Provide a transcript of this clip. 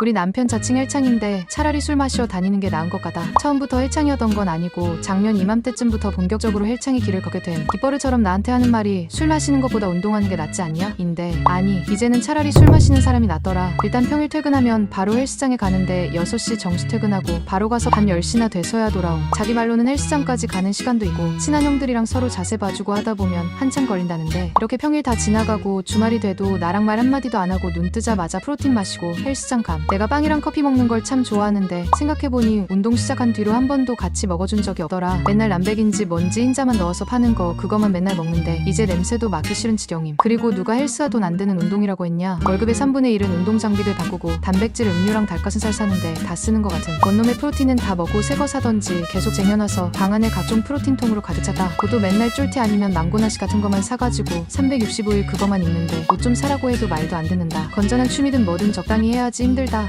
우리 남편 자칭 헬창인데 차라리 술 마시러 다니는 게 나은 것 같다. 처음부터 헬창이었던 건 아니고 작년 이맘때쯤부터 본격적으로 헬창이 길을 걷게 된 입버릇처럼 나한테 하는 말이 술 마시는 것보다 운동하는 게 낫지 않냐? 인데 아니 이제는 차라리 술 마시는 사람이 낫더라. 일단 평일 퇴근하면 바로 헬스장에 가는데 6시 정시 퇴근하고 바로 가서 밤 10시나 돼서야 돌아옴. 자기 말로는 헬스장까지 가는 시간도 있고 친한 형들이랑 서로 자세 봐주고 하다 보면 한참 걸린다는데 이렇게 평일 다 지나가고 주말이 돼도 나랑 말 한마디도 안 하고 눈 뜨자마자 프로틴 마시고 헬스장 감. 내가 빵이랑 커피 먹는 걸 참 좋아하는데 생각해보니 운동 시작한 뒤로 한 번도 같이 먹어준 적이 없더라. 맨날 남백인지 뭔지 흰자만 넣어서 파는 거 그거만 맨날 먹는데 이제 냄새도 맡기 싫은 지경임. 그리고 누가 헬스와 돈안 드는 운동이라고 했냐? 월급의 3분의 1은 운동 장비들 바꾸고 단백질 음료랑 닭가슴살 사는데 다 쓰는 것 같은. 원놈의 프로틴은 다 먹고 새 거 사던지 계속 쟁여놔서 방 안에 각종 프로틴 통으로 가득 찼다. 그도 맨날 쫄티 아니면 망고나시 같은 거만 사가지고 365일 그거만 입는데 옷 좀 사라고 해도 말도 안 듣는다. 건전한 취미든 뭐든 적당히 해야지 힘들다.